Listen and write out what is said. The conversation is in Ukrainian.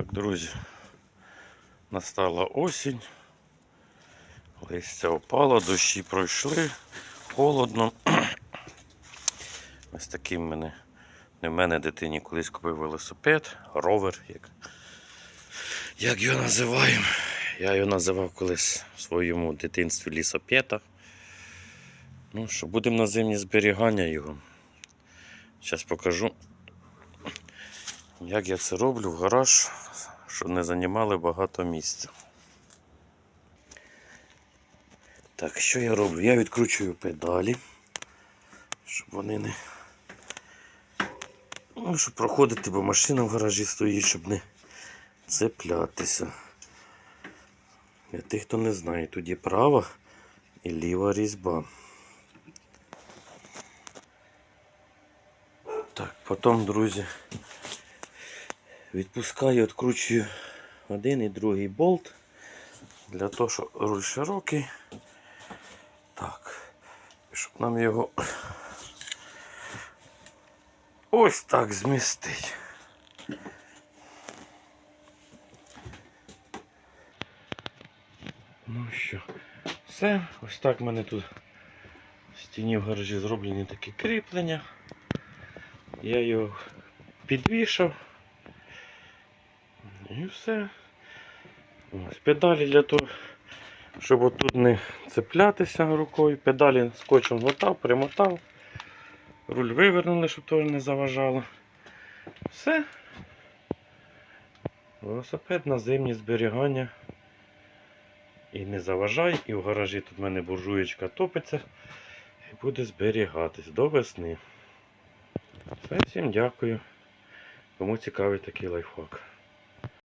Так, друзі, настала осінь, листя опало, дощі пройшли, холодно. Ось такий в мене, не в мене дитині колись купив велосипед, ровер, як, як його називаємо. Я його називав колись в своєму дитинстві лісопета. Ну що, будемо на зимні зберігання його. Зараз покажу, як я це роблю в гараж, щоб не займали багато місця. Так, що я роблю? Я відкручую педалі, щоб вони не. Ну, щоб проходити, бо машина в гаражі стоїть, щоб не цеплятися. Для тих, хто не знає, тут є права і ліва різьба. Так, потім, друзі, відпускаю, відкручую один і другий болт. Для того, щоб руль широкий. Так, щоб нам його ось так змістить. Ну що, все, ось так в мене тут в стіні в гаражі зроблені такі кріплення. Я його підвішав. І все. Ось педалі для того, щоб отут не цеплятися рукою. Педалі скотчем мотав, примотав. Руль вивернули, щоб теж не заважало. Все. Велосипед на зимні зберігання. І не заважай, і в гаражі тут в мене буржуєчка топиться і буде зберігатись до весни. Все, всім дякую. Кому цікавий такий лайфхак.